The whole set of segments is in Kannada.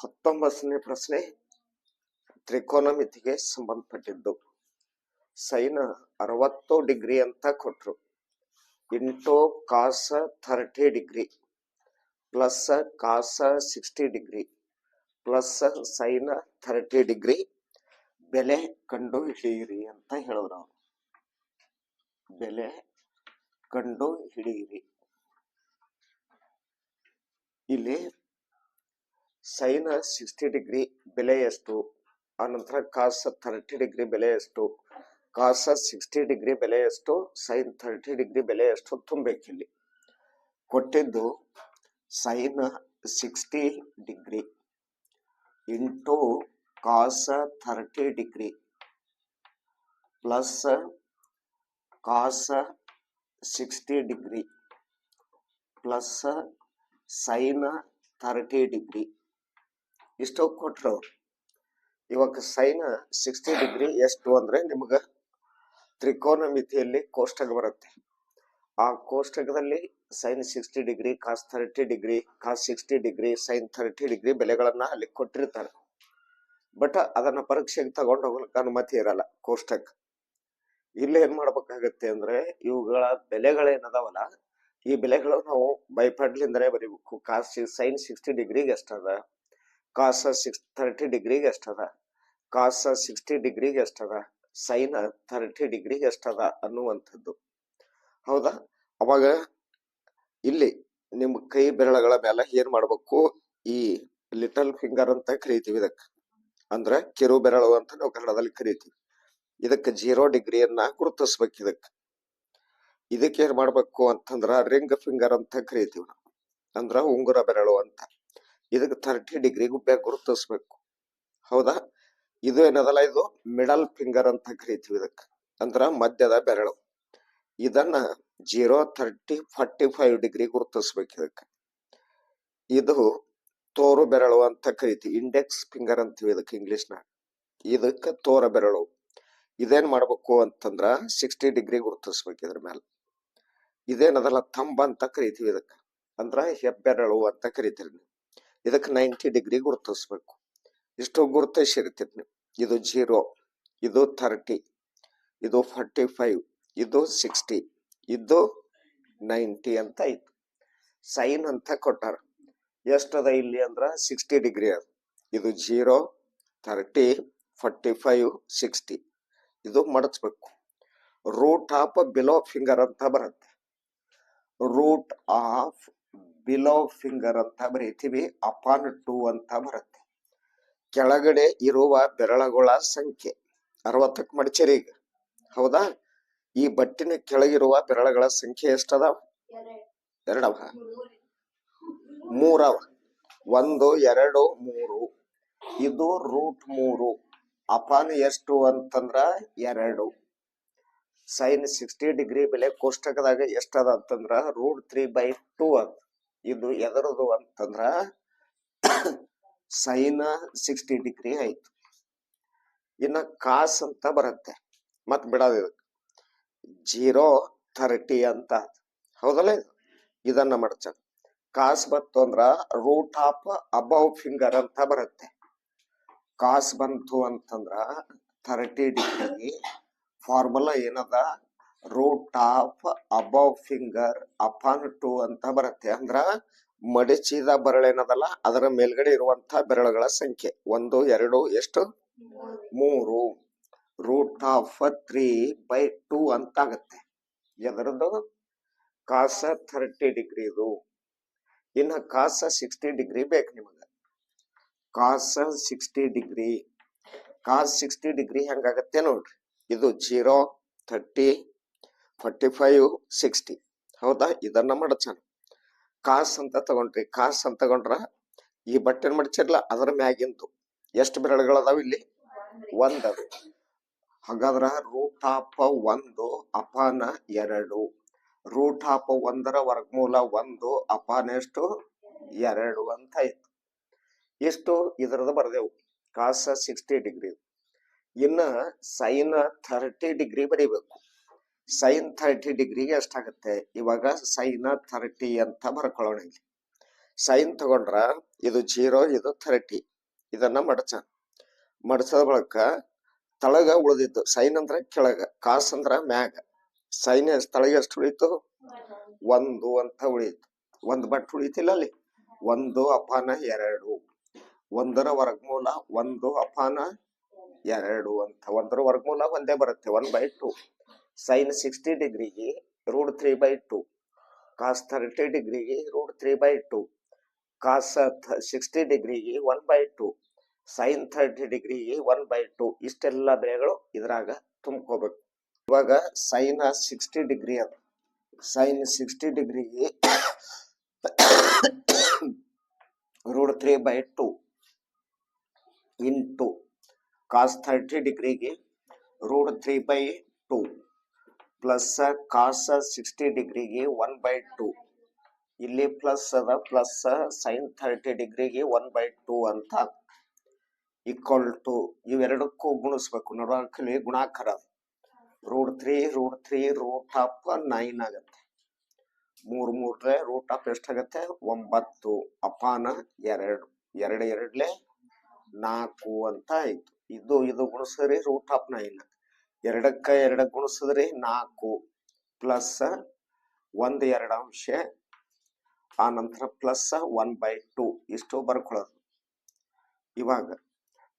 ಹತ್ತೊಂಬತ್ತನೇ ಪ್ರಶ್ನೆ. ತ್ರಿಕೋನಮಿತಿಗೆ ಸಂಬಂಧಪಟ್ಟಿದ್ದು. ಸೈನ್ ಅರವತ್ತು ಡಿಗ್ರಿ ಅಂತ ಕೊಟ್ರು. Into cos thirty degree plus cos sixty degree plus sine thirty degree ಬೆಲೆ ಕಂಡು ಹಿಡಿಯಿರಿ ಅಂತ ಹೇಳಿದ್ರು ಅವರು. ಬೆಲೆ ಕಂಡು ಹಿಡಿಯಿರಿ ಇಲ್ಲಿ ಸೈನ್ ಸಿಕ್ಸ್ಟಿ ಡಿಗ್ರಿ ಬೆಲೆ ಎಷ್ಟು ಆನಂತರ ಕಾಸ ಥರ್ಟಿ ಡಿಗ್ರಿ ಬೆಲೆ ಎಷ್ಟು ಕಾಸ ಸಿಕ್ಸ್ಟಿ ಡಿಗ್ರಿ ಬೆಲೆ ಎಷ್ಟು ಸೈನ್ ಥರ್ಟಿ ಡಿಗ್ರಿ ಬೆಲೆ ಎಷ್ಟು ತುಂಬಬೇಕಿಲ್ಲಿ ಕೊಟ್ಟಿದ್ದು sine sixty degree into cos thirty degree plus cos sixty degree plus sine thirty degree ಇಷ್ಟು ಕೊಟ್ರು. ಇವಾಗ ಸೈನ್ ಸಿಕ್ಸ್ಟಿ ಡಿಗ್ರಿ ಎಷ್ಟು ಅಂದ್ರೆ ನಿಮ್ಗೆ ತ್ರಿಕೋನ ಮಿತಿಯಲ್ಲಿ ಕೋಷ್ಟಕ ಬರುತ್ತೆ. ಆ ಕೋಷ್ಟಕದಲ್ಲಿ sine sixty degree, cos thirty degree, cos sixty degree, sine thirty degree ಬೆಲೆಗಳನ್ನ ಅಲ್ಲಿ ಕೊಟ್ಟಿರ್ತಾರೆ. ಬಟ್ ಅದನ್ನ ಪರೀಕ್ಷೆಗೆ ತಗೊಂಡು ಹೋಗ್ಲಿಕ್ಕೆ ಅನುಮತಿ ಇರಲ್ಲ ಕೋಷ್ಟಕ. ಇಲ್ಲಿ ಏನ್ ಮಾಡ್ಬೇಕಾಗತ್ತೆ ಅಂದ್ರೆ ಇವುಗಳ ಬೆಲೆಗಳೇನದಾವಲ್ಲ, ಈ ಬೆಲೆಗಳು ನಾವು ಬೈಪಡ್ಲಿಂದನೇ ಬರೀಬೇಕು. ಕಾಸ್ ಸೈನ್ ಸಿಕ್ಸ್ಟಿ ಡಿಗ್ರಿಗೆ ಎಷ್ಟದ ಕಾಸ ಸಿಕ್ಸ್ ಥರ್ಟಿ ಡಿಗ್ರಿಗೆ ಎಷ್ಟದ? ಕಾಸ ಸಿಕ್ಸ್ಟಿ ಡಿಗ್ರಿಗೆ ಎಷ್ಟದ? ಸೈನ್ ಥರ್ಟಿ ಡಿಗ್ರಿಗೆ ಎಷ್ಟದ ಅನ್ನುವಂಥದ್ದು. ಹೌದಾ? ಅವಾಗ ಇಲ್ಲಿ ನಿಮ್ಮ ಕೈ ಬೆರಳುಗಳ ಮೇಲೆ ಏನ್ ಮಾಡ್ಬೇಕು? ಈ ಲಿಟಲ್ ಫಿಂಗರ್ ಅಂತ ಕರಿತೀವಿ ಇದಕ್ಕೆ. ಅಂದ್ರೆ ಕಿರು ಬೆರಳು ಅಂತ ನಾವು ಕನ್ನಡದಲ್ಲಿ ಕರಿತೀವಿ. ಇದಕ್ಕೆ ಜೀರೋ ಡಿಗ್ರಿಯನ್ನ ಗುರುತಿಸ್ಬೇಕು ಇದಕ್ಕೆ. ಇದಕ್ಕೆ ಏನ್ ಮಾಡ್ಬೇಕು ಅಂತಂದ್ರ ರಿಂಗ್ ಫಿಂಗರ್ ಅಂತ ಕರಿತೀವಿ ನಾವು. ಅಂದ್ರ ಉಂಗುರ ಬೆರಳು ಅಂತ. ಇದಕ್ಕೆ ಥರ್ಟಿ ಡಿಗ್ರಿ ಗುಬ್ಬೆ ಗುರುತಿಸ್ಬೇಕು. ಹೌದಾ? ಇದು ಏನದಲ್ಲ ಇದು? ಮಿಡಲ್ ಫಿಂಗರ್ ಅಂತ ಕರಿತೀವಿ ಇದಕ್ಕೆ. ಅಂದ್ರ ಮಧ್ಯದ ಬೆರಳು. ಇದನ್ನ zero thirty forty five degree ಗುರುತಿಸ್ಬೇಕು ಇದಕ್ಕೆ. ಇದು ತೋರು ಬೆರಳು ಅಂತ ಕರಿತೀವಿ. ಇಂಡೆಕ್ಸ್ ಫಿಂಗರ್ ಅಂತೀವಿ ಇದಕ್ಕೆ ಇಂಗ್ಲಿಷ್ನ. ಇದಕ್ಕೆ ತೋರ ಬೆರಳು. ಇದೇನ್ ಮಾಡ್ಬೇಕು ಅಂತಂದ್ರ ಸಿಕ್ಸ್ಟಿ ಡಿಗ್ರಿ ಗುರುತಿಸ್ಬೇಕು ಇದ್ರ ಮೇಲೆ ಇದೇನದಲ್ಲ ತಂಬ ಅಂತ ಕರಿತೀವಿ ಇದಕ್ಕೆ. ಅಂದ್ರ ಹೆಬ್ಬೆರಳು ಅಂತ ಕರಿತೀರಿ ನೀವು. ಇದಕ್ಕೆ ನೈಂಟಿ ಡಿಗ್ರಿ ಗುರುತಿಸ್ಬೇಕು. ಇಷ್ಟು ಗುರುತಿಸಿರ್ತೀರಿ ನೀವು. ಇದು ಜೀರೋ ಇದು ಥರ್ಟಿ ಇದು ಫಾರ್ಟಿ ಫೈವ್ ಇದು ಸಿಕ್ಸ್ಟಿ ಇದು ನೈಂಟಿ ಅಂತ ಐತಿ. ಸೈನ್ ಅಂತ ಕೊಟ್ಟಾರ. ಎಷ್ಟದ ಇಲ್ಲಿ ಅಂದ್ರೆ ಸಿಕ್ಸ್ಟಿ ಡಿಗ್ರಿ ಅದ. ಇದು zero thirty forty five sixty ಇದು ಮಡಚ್ಬೇಕು. ರೂಟ್ ಆಫ್ ಬಿಲೋ ಫಿಂಗರ್ ಅಂತ ಬರುತ್ತೆ. ರೂಟ್ ಆಫ್ ಬಿಲೋ ಫಿಂಗರ್ ಅಂತ ಬರೀತೀವಿ, ಅಪಾನ್ ಟು ಅಂತ ಬರುತ್ತೆ. ಕೆಳಗಡೆ ಇರುವ ಬೆರಳುಗಳ ಸಂಖ್ಯೆ ಅರವತ್ತಕ್ಕೆ ಮಡಚರಿ ಈಗ. ಹೌದಾ? ಈ ಬಟ್ಟಿನ ಕೆಳಗಿರುವ ಬೆರಳುಗಳ ಸಂಖ್ಯೆ ಎಷ್ಟದಾವ? ಎರಡವ. ಮೂರವ. ಒಂದು, ಎರಡು, ಮೂರು. ಇದು ರೂಟ್ ಮೂರು. ಅಪಾನ್ ಎಷ್ಟು ಅಂತಂದ್ರ ಎರಡು. ಸೈನ್ ಸಿಕ್ಸ್ಟಿ ಡಿಗ್ರಿ ಬೆಲೆ ಕೋಷ್ಟಕದಾಗ ಎಷ್ಟದ ಅಂತಂದ್ರ ರೂಟ್ ತ್ರೀ ಬೈ ಟೂ ಅದ ಇದು ಎದರದು ಅಂತಂದ್ರ ಸೈನ್ ಸಿಕ್ಸ್ಟಿ ಡಿಗ್ರಿ ಆಯ್ತು. ಇನ್ನ ಕಾಸ್ ಅಂತ ಬರುತ್ತೆ. ಮತ್ ಬಿಡೋದು ಜೀರೋ ಥರ್ಟಿ ಅಂತ. ಹೌದಲ್ಲ ಇದು? ಇದನ್ನ ಮಡ್ಚ ಕಾಸ್ ಬಂತು ಅಂದ್ರ ರೂಟ್ ಆಫ್ ಅಬೌವ್ ಫಿಂಗರ್ ಅಂತ ಬರುತ್ತೆ. ಕಾಸ್ ಬಂತು ಅಂತಂದ್ರ ಥರ್ಟಿ ಡಿಗ್ರಿ ಫಾರ್ಮುಲಾ ಏನದ? Root of above finger upon two ಅಂತ ಬರುತ್ತೆ. ಅಂದ್ರ ಮಡಚಿದ ಬೆರಳೇನದಲ್ಲ ಅದರ ಮೇಲ್ಗಡೆ ಇರುವಂತ ಬೆರಳುಗಳ ಸಂಖ್ಯೆ. ಒಂದು, ಎರಡು, ಎಷ್ಟು? ಮೂರು. Root of three by two ಅಂತ ಆಗತ್ತೆ ಎದರದ್ದು? ಕಾಸ ಥರ್ಟಿ ಡಿಗ್ರಿ ಇದು ಇನ್ನು ಕಾಸ ಸಿಕ್ಸ್ಟಿ ಡಿಗ್ರಿ ಬೇಕು ನಿಮಗೆ. Cos sixty degree. Cos sixty degree ಹೆಂಗಾಗತ್ತೆ ನೋಡ್ರಿ. ಇದು zero thirty forty five, sixty. ಹೌದಾ? ಇದನ್ನ ಮಡಚಣ ಕಾಸ್ ಅಂತ ತಗೊಂಡ್ರಿ. ಕಾಸ್ ಅಂತ ತಗೊಂಡ್ರ ಈ ಬಟ್ಟೆ ಮಡಚಿರ್ಲ ಅದರ ಮ್ಯಾಗಿಂದು. ಎಷ್ಟು ಬೆರಳುಗಳದಾವ ಇಲ್ಲಿ? ಒಂದದು ಹಾಗಾದ್ರ ರೂಟ್ ಆಫ್ ಒಂದು, ಅಪಾನ ಎರಡು. ರೂಟ್ ಆಫ್ ಒಂದರ ವರ್ಗಮೂಲ ಒಂದು, ಅಪಾನ ಎಷ್ಟು? ಎರಡು ಅಂತ ಆಯ್ತು ಇಷ್ಟು ಇದರದ ಬರ್ದೆವು. Cos sixty degree. ಇನ್ನ ಸೈನ್ ಥರ್ಟಿ ಡಿಗ್ರಿ ಬರೀಬೇಕು. ಸೈನ್ ಥರ್ಟಿ ಡಿಗ್ರಿಗೆ ಎಷ್ಟಾಗುತ್ತೆ? ಇವಾಗ ಸೈನ್ ಥರ್ಟಿ ಅಂತ ಬರ್ಕೊಳ್ಳೋಣ ಇಲ್ಲಿ. ಸೈನ್ ತಗೊಂಡ್ರ ಇದು ಜೀರೋ ಇದು ಥರ್ಟಿ ಇದನ್ನ ಮಡಚ. ಮಡಚದ ಬಳಕ ತಳಗ ಉಳಿದಿತ್ತು ಸೈನ್ ಅಂದ್ರೆ ಕೆಳಗ ಕಾಸ್ ಅಂದ್ರ ಮ್ಯಾಗ. ಸೈನ್ ತಳಗ ಎಷ್ಟು ಉಳಿತು? ಒಂದು ಅಂತ ಉಳಿಯಿತು ಒಂದು ಬಟ್ ಉಳಿತಿಲ್ಲ ಅಲ್ಲಿ. ಒಂದು ಅಪಾನ ಎರಡು. ಒಂದರ ವರ್ಗಮೂಲ ಒಂದು ಅಪಾನ ಎರಡು ಅಂತ. ಒಂದರ ವರ್ಗಮೂಲ ಒಂದೇ ಬರುತ್ತೆ one by two sine sixty ಡಿಗ್ರಿಗೆ root three by two cos thirty ಡಿಗ್ರಿಗೆ root three by two cos sixty ಡಿಗ್ರಿಗೆ one by two sine thirty ಡಿಗ್ರಿಗೆ ಒನ್ ಬೈ ಟು ಇಷ್ಟೆಲ್ಲ ಬೆಳೆಗಳು ಇದ್ರಾಗ ತುಂಬ್ಕೋಬೇಕು. ಇವಾಗ ಸೈನ್ ಸಿಕ್ಸ್ಟಿ ಡಿಗ್ರಿ ಅದ ಸೈನ್ ಸಿಕ್ಸ್ಟಿ ಡಿಗ್ರಿಗೆ root three by two into cos thirty ಡಿಗ್ರಿಗೆ root three by plus cos sixty ಡಿಗ್ರಿಗೆ ಒನ್ ಬೈ ಟು ಇಲ್ಲಿ ಪ್ಲಸ್ ಅದ ಪ್ಲಸ್ ಸೈನ್ ಥರ್ಟಿ ಡಿಗ್ರಿಗೆ ಒನ್ ಬೈ ಟು ಅಂತ ಈಕ್ವಲ್ ಟು ಇವೆರಡಕ್ಕೂ ಗುಣಿಸ್ಬೇಕು. ನೋಡೋಕಲ್ಲಿ ಗುಣಾಕಾರ root three root three root of nine ಆಗತ್ತೆ. ಮೂರು ಮೂರ್ಲೆ ರೂಟ್ ಆಫ್ ಎಷ್ಟಾಗತ್ತೆ ಒಂಬತ್ತು. ಅಪಾನ ಎರಡು. ಎರಡು ಎರಡ್ಲೆ ನಾಲ್ಕು ಅಂತ ಆಯ್ತು. ಇದು ಇದು ಗುಣಿಸ್ರಿ ರೂಟ್ ಆಫ್ ನೈನ್ ಎರಡಕ್ಕ ಎರಡ ಗುಣಿಸಿದ್ರಿ ನಾಲ್ಕು ಪ್ಲಸ್ ಒಂದು ಎರಡು ಅಂಶ ಆ ನಂತರ ಪ್ಲಸ್ ಒನ್ ಬೈ ಟು, ಇಷ್ಟು ಬರ್ಕೊಳ್ಳೋದು. ಇವಾಗ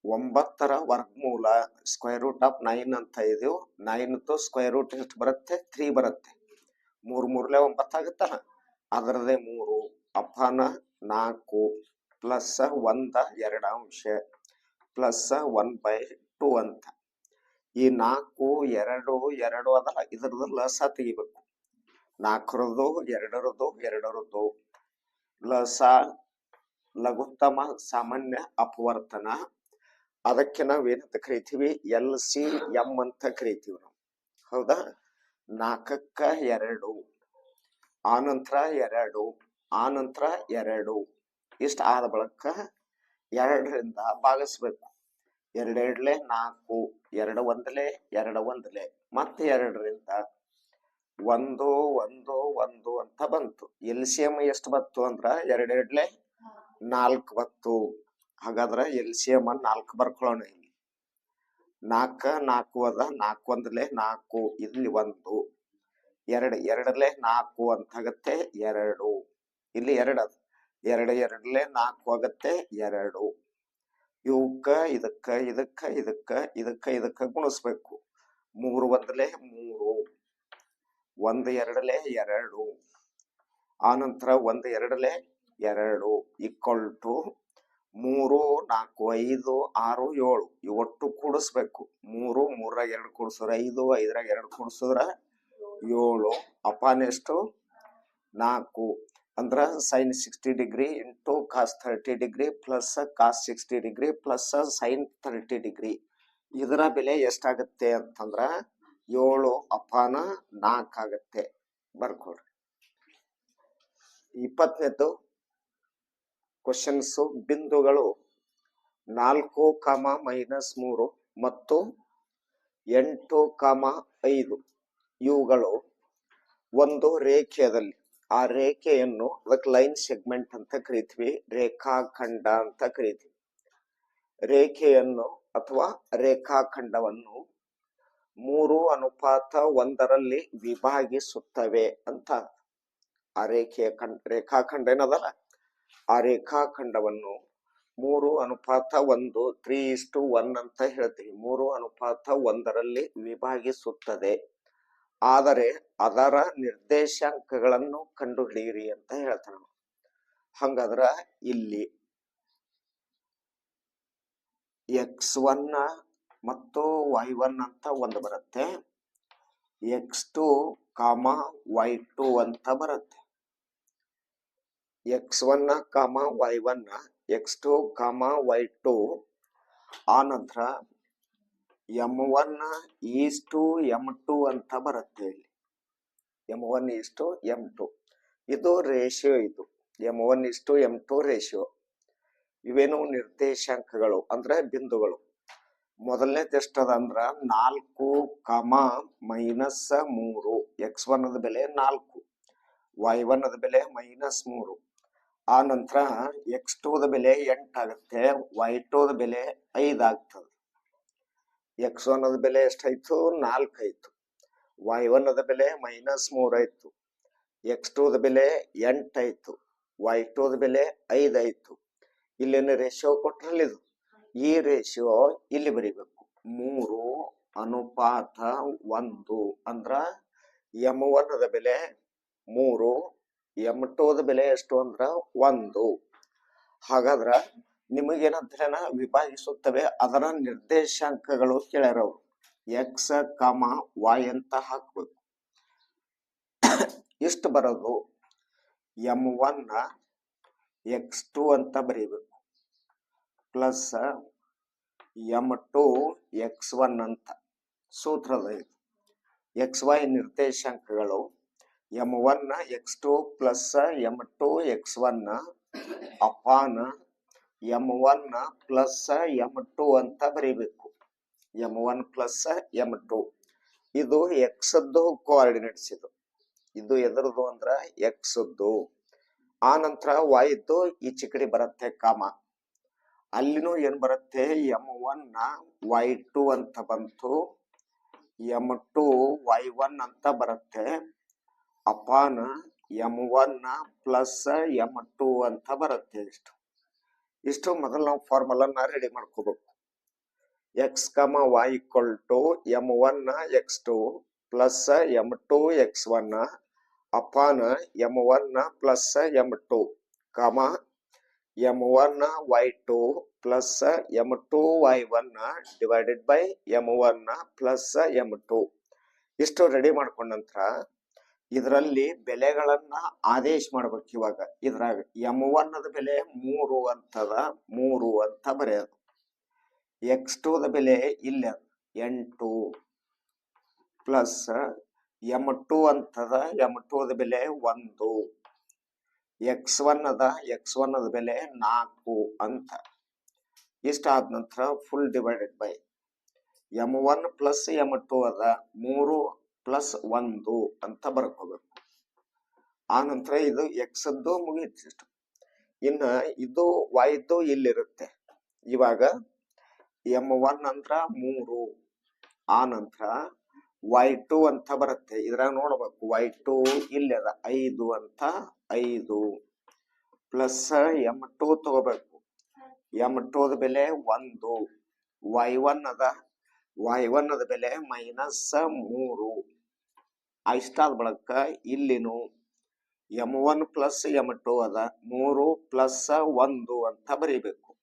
ಒಂಬತ್ತರ ವರ್ಗಮೂಲ ಸ್ಕ್ವೇರ್ ರೂಟ್ ಆಫ್ ನೈನ್ ಅಂತ ಇದೆಯೋ ನೈನ್ ಸ್ಕ್ವೇರ್ ರೂಟ್ ಎಷ್ಟು ಬರುತ್ತೆ? ತ್ರೀ ಬರುತ್ತೆ. ಮೂರು ಮೂರ್ಲೆ ಒಂಬತ್ತು ಆಗುತ್ತಲ್ಲ ಅದರದೇ ಮೂರು ಅಪಾನ ನಾಲ್ಕು ಪ್ಲಸ್ ಒಂದ ಎರಡು ಅಂಶ ಪ್ಲಸ್ ಒನ್ ಬೈ ಟು ಅಂತ. ಈ ನಾಲ್ಕು, ಎರಡು ಎರಡು ಅದಲ್ಲ ಇದ್ರದ್ದು ಲಸ ತೆಗಿಬೇಕು. ನಾಲ್ಕರದ್ದು, ಎರಡರದ್ದು ಎರಡರದ್ದು. ಲಸ ಲಘುತ್ತಮ, ಸಾಮಾನ್ಯ, ಅಪವರ್ತನ. ಅದಕ್ಕೆ ಏನಂತ ಕರಿತೀವಿ? ಎಲ್, ಸಿ, ಎಂ ಅಂತ ಕರಿತೀವಿ ನಾವು. ಹೌದಾ? ನಾಲ್ಕಕ್ಕ ಎರಡು, ಆನಂತರ ಎರಡು ಆನಂತರ ಎರಡು. ಇಷ್ಟ ಆದ ಬಳಕ ಎರಡರಿಂದ ಭಾಗಿಸ್ಬೇಕು. ಎರಡೆರಡ್ಲೆ ನಾಲ್ಕು, ಎರಡು ಒಂದಲೆ ಎರಡು ಒಂದಲೆ, ಮತ್ತೆ ಎರಡರಿಂದ ಒಂದು ಒಂದು ಒಂದು ಅಂತ ಬಂತು. ಎಲ್ ಸಿ ಎಂ ಎಷ್ಟು ಬಂತು ಅಂದ್ರ ಎರಡೆರಡ್ಲೆ ನಾಲ್ಕು ಬತ್ತು ಹಾಗಾದ್ರೆ ಎಲ್ ಸಿ ಎಂ ನಾಲ್ಕು ಬರ್ಕೊಳ್ಳೋಣ ಇಲ್ಲಿ. ನಾಲ್ಕ, ನಾಲ್ಕು ಅದ, ನಾಲ್ಕು ಒಂದಲೆ, ನಾಲ್ಕು, ಇಲ್ಲಿ ಒಂದು. ಎರಡು ಎರಡಲೆ ನಾಲ್ಕು ಅಂತ ಆಗತ್ತೆ, ಎರಡು. ಇಲ್ಲಿ ಎರಡು ಅದ. ಎರಡು, ಎರಡಲೆ ನಾಲ್ಕು ಆಗತ್ತೆ, ಎರಡು. ಇವಕ್ಕ, ಇದಕ್ಕ ಇದಕ್ಕ ಇದಕ್ಕ ಇದಕ್ಕ ಇದಕ್ಕ ಗುಣಿಸ್ಬೇಕು. ಮೂರು ಒಂದಲೆ ಮೂರು. ಒಂದು ಎರಡಲೆ ಎರಡು. ಆನಂತರ ಒಂದು ಎರಡಲೆ ಎರಡು. ಈಕ್ವಲ್ ಟು ಮೂರು, ನಾಲ್ಕು, ಐದು, ಆರು, ಏಳು. ಇವಟ್ಟು ಕೂಡಿಸ್ಬೇಕು. ಮೂರು ಮೂರಾಗ ಎರಡು ಕೂಡಿಸಿದ್ರೆ ಐದು, ಐದರಾಗ ಎರಡು ಕೂಡಿಸಿದ್ರೆ ಏಳು. ಅಪಾನ್ ಎಷ್ಟು ನಾಲ್ಕು. ಅಂದ್ರ sine sixty degree into cos thirty degree plus cos sixty degree plus sine thirty degree ಇದರ ಬೆಲೆ ಎಷ್ಟಾಗುತ್ತೆ ಅಂತಂದ್ರ ಏಳು ಅಪಾನ ನಾಲ್ಕು ಆಗತ್ತೆ. ಬರ್ಕೊಡ್ರಿ. ಇಪ್ಪತ್ತನೇದು ಕ್ವಶನ್ಸ್ ಬಿಂದುಗಳು ನಾಲ್ಕು ಕಾಮ ಮೈನಸ್ ಮೂರು ಮತ್ತು ಎಂಟು ಕಾಮ ಐದು ಇವುಗಳು ಒಂದು ರೇಖೆಯಲ್ಲಿ ಆ ರೇಖೆಯನ್ನು ಅದಕ್ಕೆ ಲೈನ್ ಸೆಗ್ಮೆಂಟ್ ಅಂತ ಕರಿತೀವಿ, ರೇಖಾಖಂಡ ಅಂತ ಕರಿತೀವಿ. ರೇಖೆಯನ್ನು ಅಥವಾ ರೇಖಾಖಂಡವನ್ನು ಮೂರು ಅನುಪಾತ ಒಂದರಲ್ಲಿ ವಿಭಾಗಿಸುತ್ತವೆ ಅಂತ ಆ ರೇಖೆಯ ಖಂಡ, ರೇಖಾಖಂಡ ಏನದಲ್ಲ? ಆ ರೇಖಾಖಂಡವನ್ನು ಮೂರು ಅನುಪಾತ ಒಂದು, ತ್ರೀ ಇಷ್ಟು ಒನ್ ಅಂತ ಹೇಳ್ತೀವಿ. ಮೂರು ಅನುಪಾತ ಒಂದರಲ್ಲಿ ವಿಭಾಗಿಸುತ್ತದೆ. ಆದರೆ ಅದರ ನಿರ್ದೇಶಾಂಕಗಳನ್ನು ಕಂಡುಹಿಡಿಯಿರಿ ಅಂತ ಹೇಳ್ತಾನ ಹಂಗಾದ್ರ ಇಲ್ಲಿ ಎಕ್ಸ್ ಒನ್ ಮತ್ತು ವೈ ಒನ್ ಅಂತ ಒಂದು ಬರುತ್ತೆ. X two comma y two ಅಂತ ಬರುತ್ತೆ. X one comma y one x two comma y two ಆ ನಂತರ m one is to m two ಅಂತ ಬರುತ್ತೆ ಇಲ್ಲಿ. M one is to m two. ಇದು ರೇಷಿಯೋ ಇದು. M one is to m two ratio. ಇವೇನು ನಿರ್ದೇಶಾಂಕಗಳು, ಅಂದ್ರೆ ಬಿಂದುಗಳು. ಮೊದಲನೇ ಟೆಸ್ಟ್ ಅದಂದ್ರ ನಾಲ್ಕು, ಕಮ, ಮೈನಸ್ ಮೂರು. ಎಕ್ಸ್ ಒನ್ ಅದ ಬೆಲೆ ನಾಲ್ಕು. ವೈ ಒನ್ ಅದ ಬೆಲೆ ಮೈನಸ್ ಮೂರು. ಆ ನಂತರ ಎಕ್ಸ್ ಟೂದ ಬೆಲೆ ಎಂಟಾಗುತ್ತೆ ವೈ ಟೂದ ಬೆಲೆ ಐದಾಗ್ತದೆ ಎಕ್ಸ್ ಒನ್ ಅದ ಬೆಲೆ ಎಷ್ಟಾಯ್ತು? ನಾಲ್ಕು ಆಯ್ತು. ವೈ ಒನ್ ಅದ ಬೆಲೆ ಮೈನಸ್ ಮೂರ್ ಆಯ್ತು. ಎಕ್ಸ್ ಟೂದ ಬೆಲೆ ಎಂಟಾಯ್ತು ವೈ ಟೂದ ಬೆಲೆ ಐದು ಆಯ್ತು. ಇಲ್ಲೇನು ರೇಷಿಯೋ ಕೊಟ್ರಲ್ಲ ಇದು? ಈ ರೇಷಿಯೋ ಇಲ್ಲಿ ಬರಿಬೇಕು. ಮೂರು ಅನುಪಾತ ಒಂದು ಅಂದ್ರ ಎಂ ಒನ್ ಅದ ಬೆಲೆ ಮೂರು ಎಂ ಟೂದ ಬೆಲೆ ಎಷ್ಟು ಅಂದ್ರ ಒಂದು. ಹಾಗಾದ್ರ ನಿಮಗೇನಂತ ವಿಭಾಗಿಸುತ್ತವೆ. ಅದರ ನಿರ್ದೇಶಾಂಕಗಳು ಕೇಳ್ಯಾರವ್ರು. ಎಕ್ಸ್ ಕಮ ವಾಯ್ ಅಂತ ಹಾಕ್ಬೇಕು. ಇಷ್ಟು ಬರೋದು ಎಂ ಒನ್ ಎಕ್ಸ್ ಟು ಅಂತ ಬರೀಬೇಕು. Plus m two x one ಅಂತ. ಸೂತ್ರದ ಇದು. X Y ನಿರ್ದೇಶಾಂಕಗಳು m one x two plus m two x one upon m one plus m two ಅಂತ ಬರೀಬೇಕು. M one plus m two ಇದು ಎಕ್ಸದ್ದು ಕೋಆರ್ಡಿನೇಟ್ಸ್ ಇದು. ಇದು ಎದರದು ಅಂದ್ರ ಎಕ್ಸದ್ದು ಆ ನಂತರ ವಾಯ್ದು ಈಚೆ ಕಡೆ ಬರುತ್ತೆ ಕಾಮ. ಅಲ್ಲಿನೂ ಏನ್ ಬರುತ್ತೆ? ಎಂ ಒನ್ ವೈ ಟು ಅಂತ ಬಂತು. ಎಂ ಟು ವೈ ಒನ್ ಅಂತ ಬರುತ್ತೆ. Upon m one plus m two ಅಂತ ಬರುತ್ತೆ ಇಷ್ಟು ಇಷ್ಟು ಮೊದಲು ನಾವು ಫಾರ್ಮುಲನ್ನ ರೆಡಿ ಮಾಡ್ಕೋಬೇಕು. X comma y equal to m one x two plus m two x one upon m one plus m two comma m one y two plus m two y one divided by m one plus m two ಇಷ್ಟು ರೆಡಿ ಮಾಡ್ಕೊಂಡ ನಂತರ ಇದರಲ್ಲಿ ಬೆಲೆಗಳನ್ನ ಆದೇಶ ಮಾಡ್ಬೇಕು ಇವಾಗ. ಇದ್ರಾಗ ಎಂ ಒನ್ ಬೆಲೆ ಮೂರು ಅಂತದ ಮೂರು ಅಂತ ಬರೆಯೋದು. ಎಕ್ಸ್ ಟೂದ ಬೆಲೆ ಇಲ್ಲ ಎಂಟು ಪ್ಲಸ್ ಎಂ ಟು ಅಂತದ ಎಂ ಟೂದ ಬೆಲೆ ಒಂದು. ಎಕ್ಸ್ ಒನ್ ಅದ. ಎಕ್ಸ್ ಒನ್ ಅದ ಬೆಲೆ ನಾಲ್ಕು ಅಂತ. ಇಷ್ಟ ಆದ ನಂತರ full divided by m one plus m two ಅದ. ಮೂರು ಪ್ಲಸ್ ಒಂದು ಅಂತ ಬರ್ಕೋಬೇಕು. ಆ ನಂತರ ಇದು ಎಕ್ಸ್ ಅದ್ದು ಮುಗಿಯುತ್ತೆ ಇಷ್ಟು ಇನ್ನ ಇದು ವಾಯ್ದು ಇಲ್ಲಿರುತ್ತೆ. ಇವಾಗ ಎಂ ಒನ್ ಅಂದ್ರ ಮೂರು, ಆ ನಂತರ ವೈ ಟು ಅಂತ ಬರುತ್ತೆ. ಇದ್ರಾಗ ನೋಡ್ಬೇಕು ವೈ ಟು ಇಲ್ಲಿ ಅದ, ಐದು ಅಂತ ಐದು. ಪ್ಲಸ್ ಎಂ ಟು ತಗೋಬೇಕು. ಎಂ ಟೂದ ಬೆಲೆ ಒಂದು. ವೈ ಒನ್ ಅದ. ವೈ ಒನ್ ಅದ ಬೆಲೆ ಮೈನಸ್ ಮೂರು. ಇಷ್ಟಾದ ಬಳಕ ಇಲ್ಲಿನೂ m one plus m two ಅದ, ಮೂರು ಪ್ಲಸ್ ಒಂದು ಅಂತ ಬರೀಬೇಕು.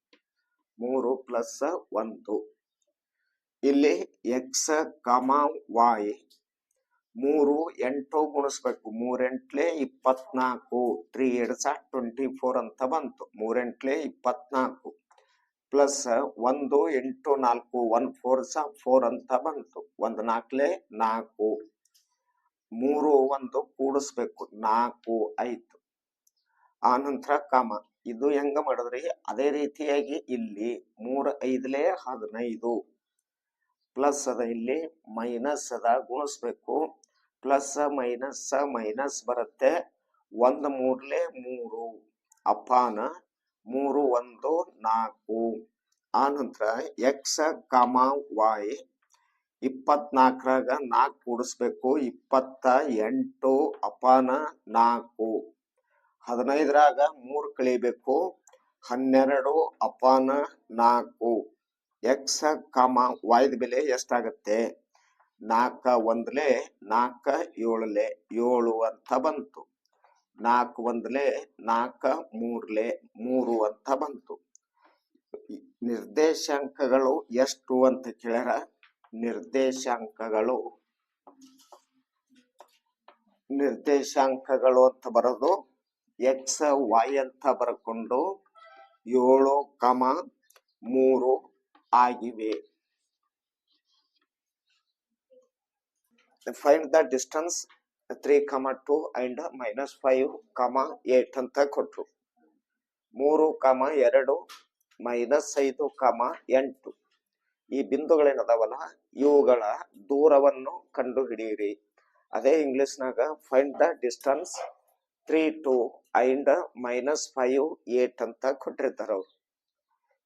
ಮೂರು ಪ್ಲಸ್ ಒಂದು. ಇಲ್ಲಿ ಎಕ್ಸ್ ಕಮ ವಾಯ್ ಮೂರು ಎಂಟು ಗುಣಿಸ್ಬೇಕು. ಮೂರೆಂಟ್ಲೆ ಇಪ್ಪತ್ನಾಲ್ಕು ತ್ರೀ ಎಡ್ಸ ಟ್ವೆಂಟಿ ಫೋರ್ ಅಂತ ಬಂತು. ಮೂರೆಂಟ್ಲೆ ಇಪ್ಪತ್ನಾಲ್ಕು ಪ್ಲಸ್ ಒಂದು ಎಂಟು ನಾಲ್ಕು ಒನ್ ಫೋರ್ ಫೋರ್ ಅಂತ ಬಂತು. ಒಂದು ನಾಲ್ಕಲೆ ನಾಲ್ಕು. ಮೂರು ಒಂದು ಕೂಡಿಸ್ಬೇಕು. ನಾಲ್ಕು ಆಯ್ತು ಆ ನಂತರ ಕಾಮ. ಇದು ಹೆಂಗ ಮಾಡಿದ್ರಿ? ಅದೇ ರೀತಿಯಾಗಿ ಇಲ್ಲಿ ಮೂರು ಐದಲೇ ಹದಿನೈದು. ಪ್ಲಸ್ ಅದ ಇಲ್ಲಿ ಮೈನಸ್ ಅದ ಗುಣಿಸ್ಬೇಕು. ಪ್ಲಸ್ ಮೈನಸ್ ಮೈನಸ್ ಬರುತ್ತೆ. ಒಂದು ಮೂರ್ಲೆ ಮೂರು. ಅಪಾನ ಮೂರು ಒಂದು ನಾಲ್ಕು. ಆ ನಂತರ ಎಕ್ಸ್ ಕಾಮ ವಾಯ್ ಇಪ್ಪತ್ನಾಲ್ಕರಾಗ ನಾಲ್ಕು ಕೂಡಿಸ್ಬೇಕು, ಇಪ್ಪತ್ತ ಎಂಟು, ಅಪಾನ ನಾಲ್ಕು. ಹದಿನೈದರಾಗ ಮೂರು ಕಳಿಬೇಕು, ಹನ್ನೆರಡು, ಅಪಾನ ನಾಲ್ಕು. ಎಕ್ಸ ಕಾಮ ವಾಯ್ದ ಬೆಲೆ ಎಷ್ಟಾಗತ್ತೆ? ನಾಲ್ಕ ಒಂದ್ಲೆ ನಾಲ್ಕ ಏಳಲೆ, ಏಳು ಅಂತ ಬಂತು. ನಾಲ್ಕು ಒಂದ್ಲೆ ನಾಲ್ಕ ಮೂರ್ಲೆ ಮೂರು ಅಂತ ಬಂತು. ನಿರ್ದೇಶಾಂಕಗಳು ಎಷ್ಟು ಅಂತ ಕೇಳ್ಯಾರ? ನಿರ್ದೇಶಾಂಕಗಳು. ನಿರ್ದೇಶಾಂಕಗಳು ಅಂತ ಬರೋದು ಎಕ್ಸ್, ವೈ ಅಂತ ಬರ್ಕೊಂಡು ಏಳು, ಕಮ, ಮೂರು ಆಗಿವೆ. Find the distance three comma two and minus five comma eight ಅಂತ ಕೊಟ್ಟರು ಮೂರು, ಕಮ, ಎರಡು ಮೈನಸ್ ಐದು, ಕಮ, ಎಂಟು. ಈ ಬಿಂದುಗಳೇನದಾವಲ್ಲ ಇವುಗಳ ದೂರವನ್ನು ಕಂಡು ಹಿಡಿಯಿರಿ ಅದೇ ಇಂಗ್ಲಿಷ್ನಾಗ find the distance three two and minus five eight ಅಂತ ಕೊಟ್ಟಿರ್ತಾರ ಅವ್ರು.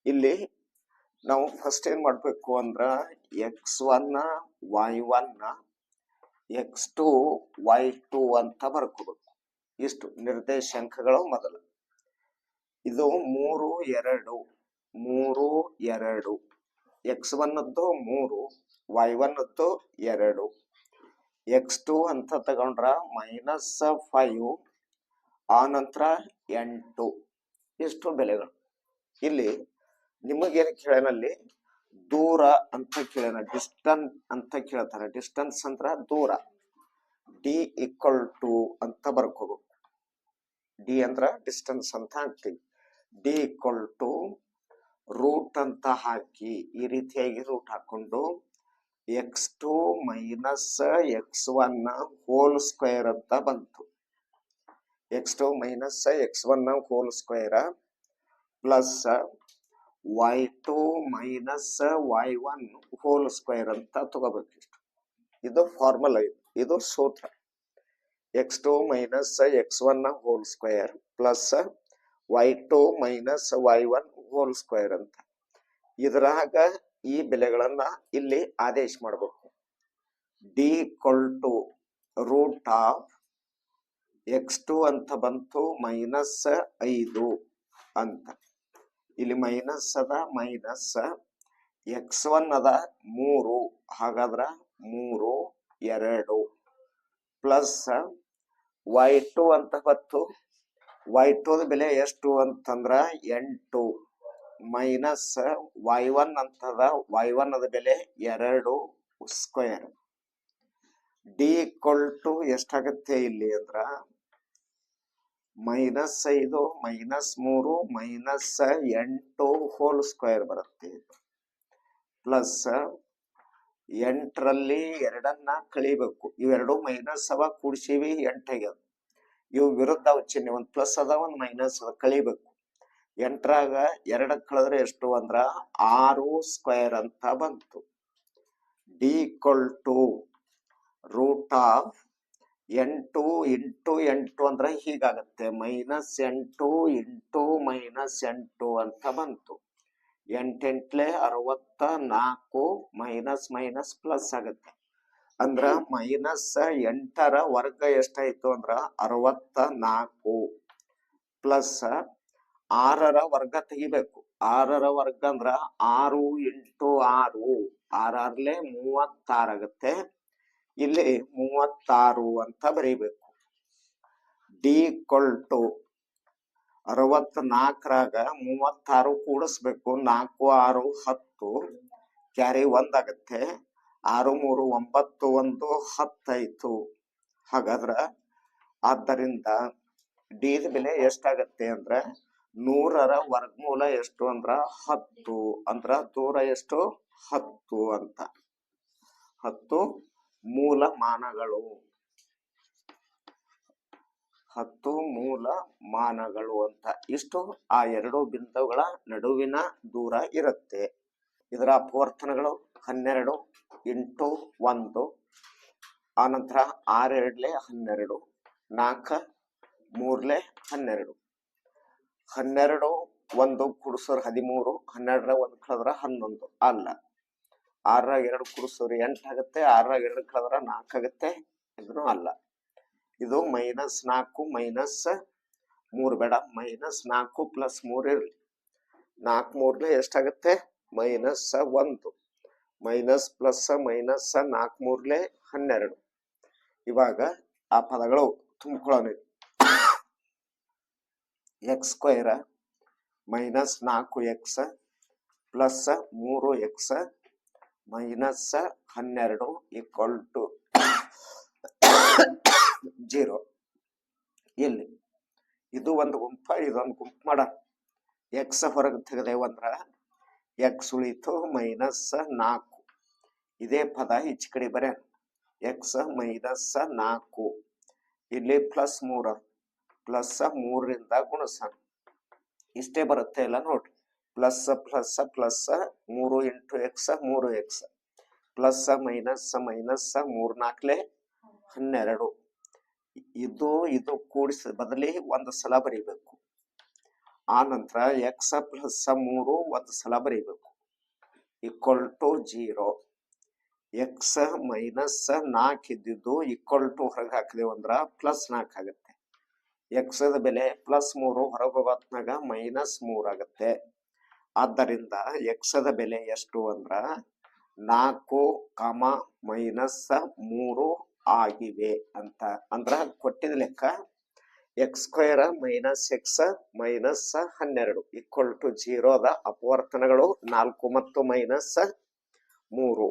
ಇಲ್ಲಿ ನಾವು ಫಸ್ಟ್ ಏನ್ ಮಾಡ್ಬೇಕು ಅಂದ್ರ x one y one x two y two ಅಂತ ಬರ್ಕೋಬೇಕು. ಇಷ್ಟು ನಿರ್ದೇಶಾಂಕಗಳು ಮೊದಲು. ಇದು ಮೂರು ಎರಡು ಮೂರು ಎರಡು. ಎಕ್ಸ್ ಒನ್ನದ್ದು ಮೂರು, ವೈ ಒನ್ನದ್ದು ಎರಡು. ಎಕ್ಸ್ ಟು ಅಂತ ತಗೊಂಡ್ರ ಮೈನಸ್ ಫೈವ್, ಆ ನಂತರ ಎಂಟು. ಇಷ್ಟು ಬೆಲೆಗಳು. ಇಲ್ಲಿ ನಿಮಗೇನು ಕೇಳನಲ್ಲಿ? ದೂರ ಅಂತ ಕೇಳೋಣ. ಡಿಸ್ಟನ್ ಅಂತ ಕೇಳ್ತಾರೆ. ಡಿಸ್ಟನ್ಸ್ ಅಂದ್ರ ದೂರ. ಡಿ ಈಕ್ವಲ್ ಟು ಅಂತ ಬರ್ಕೋಬೇಕು ಡಿ ಅಂದ್ರ ಡಿಸ್ಟನ್ಸ್ ಅಂತ ಹಾಕ್ತೀವಿ. ಡಿ ಈಕ್ವಲ್ ಟು ರೂಟ್ ಅಂತ ಹಾಕಿ ಈ ರೀತಿಯಾಗಿ ರೂಟ್ ಹಾಕೊಂಡು x two minus x one whole square ಅಂತ ಬಂತು. X two minus x one whole square plus y two minus y one whole square ಅಂತ ತಗೋಬೇಕು ಇಷ್ಟು. ಇದು ಫಾರ್ಮುಲಾ ಇದು. ಇದು ಸೂತ್ರ. X two minus x one whole square plus y two minus y one whole square ಅಂತ. ಇದ್ರಾಗ ಈ ಬೆಲೆಗಳನ್ನ ಇಲ್ಲಿ ಆದೇಶ ಮಾಡಬೇಕು. D equal to root of x two ಅಂತ ಬಂತು ಮೈನಸ್ ಐದು ಅಂತ. ಇಲ್ಲಿ ಮೈನಸ್ ಅದ ಮೈನಸ್ ಎಕ್ಸ್ ಒನ್ ಅದ, ಮೂರು, ಹಾಗಾದ್ರ ಮೂರು, ಎರಡು ಪ್ಲಸ್ ವೈ ಟು ಅಂತ ಬತ್ತು ವೈ ಟುದ ಬೆಲೆ ಎಷ್ಟು ಅಂತಂದ್ರ ಎಂಟು. ಮೈನಸ್ ವೈ ಒನ್ ಅಂತದ ವೈ ಒನ್ ಅದ ಬೆಲೆ ಎರಡು ಸ್ಕ್ವೇರ್ ಡಿ ಈಕ್ವಲ್ ಟು ಎಷ್ಟಾಗತ್ತೆ ಇಲ್ಲಿ ಅಂದ್ರ ಮೈನಸ್ ಐದು, ಮೈನಸ್ ಮೂರು, ಮೈನಸ್ ಎಂಟು ಹೋಲ್ ಸ್ಕ್ವೇರ್ ಬರುತ್ತೆ. ಪ್ಲಸ್ ಎಂಟರಲ್ಲಿ ಎರಡನ್ನ ಕಳಿಬೇಕು. ಇವೆರಡು ಮೈನಸ್ ಅವ ಕೂಡ್ಸಿವಿ ಎಂಟಾಗ್ಯದ ಇವು ವಿರುದ್ಧ ಚಿಹ್ನೆ, ಒಂದ್ ಪ್ಲಸ್ ಅದ, ಒಂದ್ ಮೈನಸ್ ಅದ ಕಳಿಬೇಕು. ಎಂಟ್ರಾಗ ಎರಡಕ್ಕೆ ಕಳೆದ್ರೆ ಎಷ್ಟು ಅಂದ್ರ? ಆರು ಸ್ಕ್ವೇರ್ ಅಂತ ಬಂತು. D equal to root of ಎಂಟು ಇಂಟು ಎಂಟು ಅಂದ್ರೆ ಹೀಗಾಗತ್ತೆ. ಮೈನಸ್ ಎಂಟು ಇಂಟು ಮೈನಸ್ ಎಂಟು ಅಂತ ಬಂತು. ಎಂಟೆಂಟ್ಲೆ ಅರವತ್ತ ನಾಲ್ಕು ಮೈನಸ್ ಮೈನಸ್ ಪ್ಲಸ್ ಆಗತ್ತೆ. ಅಂದ್ರ ಮೈನಸ್ ಎಂಟರ ವರ್ಗ ಎಷ್ಟಾಯ್ತು ಅಂದ್ರ? ಅರವತ್ತ ನಾಲ್ಕು ಪ್ಲಸ್ ಆರರ ವರ್ಗ ತೆಗಿಬೇಕು. ಆರರ ವರ್ಗ ಅಂದ್ರ ಆರು ಎಂಟು ಆರು. ಆರಾರ್ಲೆ ಮೂವತ್ತಾರಾಗತ್ತೆ. ಇಲ್ಲಿ ಮೂವತ್ತಾರು ಅಂತ ಬರೀಬೇಕು. ಡಿ ಕೊಲ್ಟು ಟು ಅರವತ್ ನಾಲ್ಕರಾಗ ಮೂವತ್ತಾರು ಕೂಡಿಸ್ಬೇಕು. ನಾಲ್ಕು, ಆರು, ಹತ್ತು, ಕ್ಯಾರಿ ಒಂದಾಗತ್ತೆ. ಆರು, ಮೂರು, ಒಂಬತ್ತು, ಒಂದು ಹತ್ತಾಯ್ತು ಹಾಗಾದ್ರ, ಆದ್ದರಿಂದ ಡಿದ ಬೆಲೆ ಎಷ್ಟಾಗತ್ತೆ ಅಂದ್ರ ನೂರರ ವರ್ಗಮೂಲ ಎಷ್ಟು ಅಂದ್ರ ಹತ್ತು, ಅಂದ್ರ ದೂರ ಎಷ್ಟು? ಹತ್ತು ಅಂತ. ಹತ್ತು ಮೂಲ ಮಾನಗಳು ಹತ್ತು ಮೂಲ ಮಾನಗಳು ಅಂತ. ಇಷ್ಟು ಆ ಎರಡು ಬಿಂದುಗಳ ನಡುವಿನ ದೂರ ಇರುತ್ತೆ. ಇದರ ಅಪವರ್ತನಗಳು ಹನ್ನೆರಡು ಎಂಟು ಒಂದು ಆನಂತರ ಆರೆರಡ್ಲೆ ಹನ್ನೆರಡು, ನಾಲ್ಕ ಮೂರ್ಲೆ ಹನ್ನೆರಡು. ಹನ್ನೆರಡು, ಒಂದು, ಕುಡ್ಸೋರ್ ಹದಿಮೂರು, ಹನ್ನೆರಡರ ಒಂದು ಕಳೆದ್ರ ಹನ್ನೊಂದು. ಅಲ್ಲ ಆರಾಗ ಎರಡು ಕುಡ್ಸೋರ್ ಎಂಟು ಆಗುತ್ತೆ ಆರಾಗ ಎರಡು ಕಳೆದ್ರ ನಾಲ್ಕು ಆಗುತ್ತೆ ಇದನ್ನು ಅಲ್ಲ. ಇದು ಮೈನಸ್ ನಾಲ್ಕು ಮೈನಸ್ ಮೂರು ಬೇಡ, ಮೈನಸ್ ನಾಲ್ಕು ಪ್ಲಸ್ ಮೂರು ಇರಲಿ. ನಾಲ್ಕು ಮೂರ್ಲೆ ಎಷ್ಟಾಗುತ್ತೆ ಮೈನಸ್ ಒಂದು. ಮೈನಸ್ ಪ್ಲಸ್ ಮೈನಸ್ ನಾಲ್ಕು ಮೂರಲೆ ಹನ್ನೆರಡು. ಇವಾಗ ಆ ಪದಗಳು ತುಂಬಿಕೊಳ್ಳೋಣ. ಎಕ್ಸ್ ಸ್ಕ್ವೇರ್ ಮೈನಸ್ ನಾಲ್ಕು ಎಕ್ಸ್ ಪ್ಲಸ್ ಮೂರು ಎಕ್ಸ್ ಮೈನಸ್ ಹನ್ನೆರಡು ಈಕ್ವಲ್ ಟು ಜೀರೋ ಇಲ್ಲಿ ಇದು ಒಂದು ಗುಂಪ, ಇದೊಂದು ಗುಂಪು ಮಾಡ. ಎಕ್ಸ್ ಹೊರಗೆ ತೆಗೆದೇವಂದ್ರ ಎಕ್ಸ್ ಉಳಿತು ಮೈನಸ್ ನಾಲ್ಕು. ಇದೇ ಪದ ಈಚೆ ಕಡೆ ಬರ. ಎಕ್ಸ್ ಮೈನಸ್ ನಾಲ್ಕು. ಇಲ್ಲಿ ಪ್ಲಸ್ ಮೂರ. ಪ್ಲಸ್ ಮೂರರಿಂದ ಗುಣಸ ಇಷ್ಟೇ ಬರುತ್ತೆ ಎಲ್ಲ ನೋಡ್ರಿ. ಪ್ಲಸ್ ಪ್ಲಸ್ ಪ್ಲಸ್ ಮೂರು ಇಂಟು ಎಕ್ಸ್, ಮೂರು ಎಕ್ಸ್. ಪ್ಲಸ್ ಮೈನಸ್ ಮೈನಸ್ ಮೂರ್ ನಾಲ್ಕಲೆ ಹನ್ನೆರಡು. ಇದು ಇದು ಕೂಡಿಸ, ಬದಲಿ ಒಂದು ಸಲ ಬರೀಬೇಕು. ಆ ನಂತರ ಎಕ್ಸ್ ಪ್ಲಸ್ ಮೂರು ಒಂದು ಸಲ ಬರೀಬೇಕು. Equal to zero. X minus ನಾಲ್ಕು ಇದ್ದಿದ್ದು ಈಕ್ವಲ್ ಟು ಹೊರಗೆ ಹಾಕಿದೆ ಅಂದ್ರ ಪ್ಲಸ್ ನಾಲ್ಕು ಆಗುತ್ತೆ. ಎಕ್ಸ್ ಬೆಲೆ ಪ್ಲಸ್ ಮೂರು ಹೊರಗೋಗತ್ನಾಗ ಮೈನಸ್ ಮೂರು ಆಗುತ್ತೆ. ಆದ್ದರಿಂದ ಎಕ್ಸ್ ಬೆಲೆ ಎಷ್ಟು ಅಂದ್ರ ನಾಲ್ಕು ಕಾಮ ಮೈನಸ್ ಮೂರು ಆಗಿವೆ ಅಂತ. ಅಂದ್ರ ಕೊಟ್ಟಿದ ಲೆಕ್ಕ x square minus x minus ಹನ್ನೆರಡು ಈಕ್ವಲ್ ಟು ಜೀರೋದ ಅಪವರ್ತನಗಳು ನಾಲ್ಕು ಮತ್ತು ಮೈನಸ್ ಮೂರು.